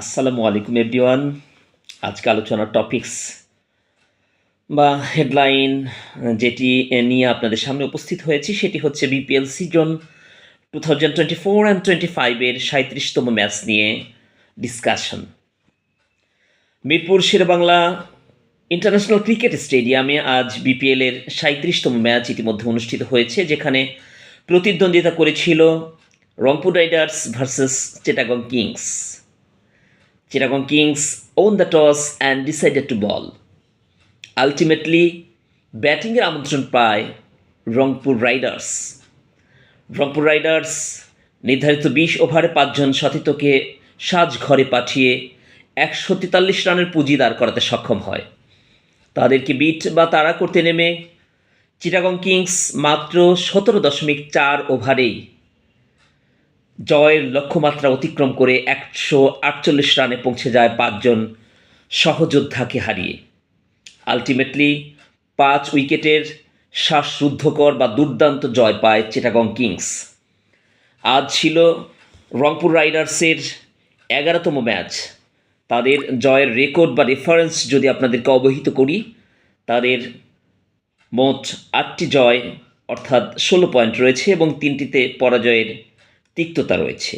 আসসালামু আলাইকুম এভরিওয়ান আজকে আলোচনার টপিকস বা হেডলাইন যেটি নিয়ে আপনাদের সামনে উপস্থিত হয়েছি, সেটি হচ্ছে BPL season two thousand twenty four and twenty ফাইভের সাঁত্রিশতম ম্যাচ নিয়ে discussion Mirpur, Sher Bangla international cricket স্টেডিয়ামে আজ বিপিএলের সাঁত্রিশতম ম্যাচ ইতিমধ্যে অনুষ্ঠিত হয়েছে, যেখানে প্রতিদ্বন্দ্বিতা করেছিল Rangpur Riders versus Chittagong Kings. Chittagong Kings won the toss and decided to bowl ultimately ব্যাটিংয়ের আমন্ত্রণ পায় রংপুর রাইডার্স রংপুর রাইডার্স নির্ধারিত বিশ ওভারে পাঁচজন সতীর্থকে সাজ ঘরে পাঠিয়ে একশো তেতাল্লিশ রানের পুঁজি দাঁড় করাতে সক্ষম হয়। তাদেরকে বিট বা তাড়া করতে নেমে চিটাগং কিংস মাত্র সতেরো দশমিক চার ওভারেই জয়ের লক্ষ্যমাত্রা অতিক্রম করে একশো আটচল্লিশ রানে পৌঁছে যায় পাঁচজন সহযোদ্ধাকে হারিয়ে। আলটিমেটলি, পাঁচ উইকেটের শ্বাসরুদ্ধকর বা দুর্দান্ত জয় পায় চিটাগং কিংস। আজ ছিল রংপুর রাইডার্সের এগারোতম ম্যাচ। তাদের জয়ের রেকর্ড বা রেফারেন্স যদি আপনাদেরকে অবহিত করি, তাদের মোট আটটি জয়, অর্থাৎ ষোলো পয়েন্ট রয়েছে এবং তিনটিতে পরাজয়ের তিক্ততা রয়েছে।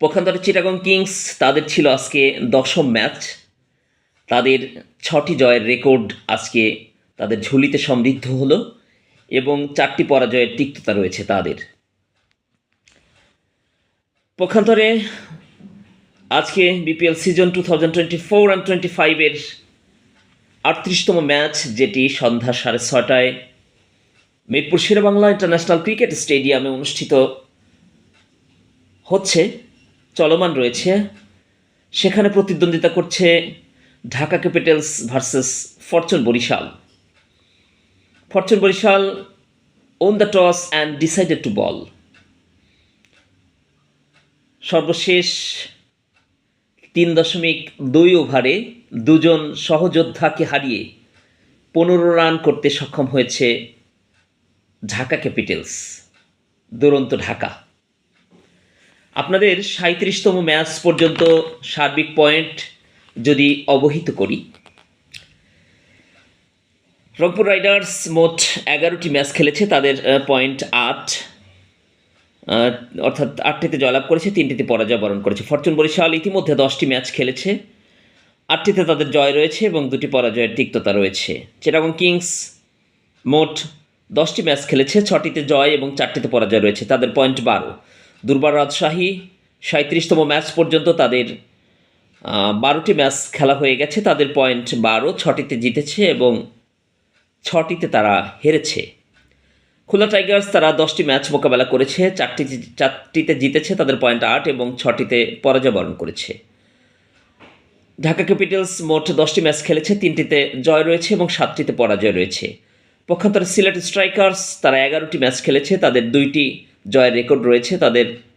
পক্ষান্তরে চিটাগং কিংস তাদের ছিল আজকে দশম ম্যাচ। তাদের ছটি জয়ের রেকর্ড আজকে তাদের ঝুলিতে সমৃদ্ধ হলো এবং চারটি পরাজয়ের তিক্ততা রয়েছে তাদের। পক্ষান্তরে আজকে BPL season two thousand twenty four and twenty ফাইভের আটত্রিশতম ম্যাচ, যেটি সন্ধ্যা সাড়ে ছটায় মিরপুর শেরেবাংলা ইন্টারন্যাশনাল ক্রিকেট স্টেডিয়ামে অনুষ্ঠিত হচ্ছে, চলমান রয়েছে। সেখানে প্রতিদ্বন্দ্বিতা করছে Dhaka capitals versus fortune Barishal. Fortune Barishal, won the toss and decided to bowl. সর্বশেষ তিন দশমিক দুই ওভারে দুজন সহযোদ্ধাকে হারিয়ে পনেরো রান করতে সক্ষম হয়েছে ঢাকা ক্যাপিটালস, দুরন্ত ঢাকা। আপনাদের সাঁত্রিশতম ম্যাচ পর্যন্ত সার্বিক পয়েন্ট যদি অবহিত করি, রংপুর রাইডার্স মোট এগারোটি ম্যাচ খেলেছে, তাদের পয়েন্ট আট অর্থাৎ আটটিতে জয়লাভ করেছে, তিনটিতে পরাজয় বরণ করেছে। ফরচুন বরিশাল ইতিমধ্যে দশটি ম্যাচ খেলেছে, আটটিতে তাদের জয় রয়েছে এবং দুটি পরাজয়ের তিক্ততা রয়েছে। চিটাগং কিংস মোট দশটি ম্যাচ খেলেছে, ছটিতে জয় এবং চারটিতে পরাজয় রয়েছে। তাদের পয়েন্ট বারো। দুর্বার রাজশাহী সাঁত্রিশতম ম্যাচ পর্যন্ত তাদের বারোটি ম্যাচ খেলা হয়ে গেছে। তাদের পয়েন্ট বারো, ছটিতে জিতেছে এবং ছটিতে তারা হেরেছে। খুলনা টাইগার্স তারা দশটি ম্যাচ মোকাবেলা করেছে, চারটি চারটিতে জিতেছে, তাদের পয়েন্ট আট এবং ছটিতে পরাজয় বরণ করেছে। ঢাকা ক্যাপিটালস মোট দশটি ম্যাচ খেলেছে, তিনটিতে জয় রয়েছে এবং সাতটিতে পরাজয় রয়েছে। পক্ষান্তরে সিলেট স্ট্রাইকার্স তারা এগারোটি ম্যাচ খেলেছে তাদের দুইটি জয়ের রেকর্ড রয়েছে তাদের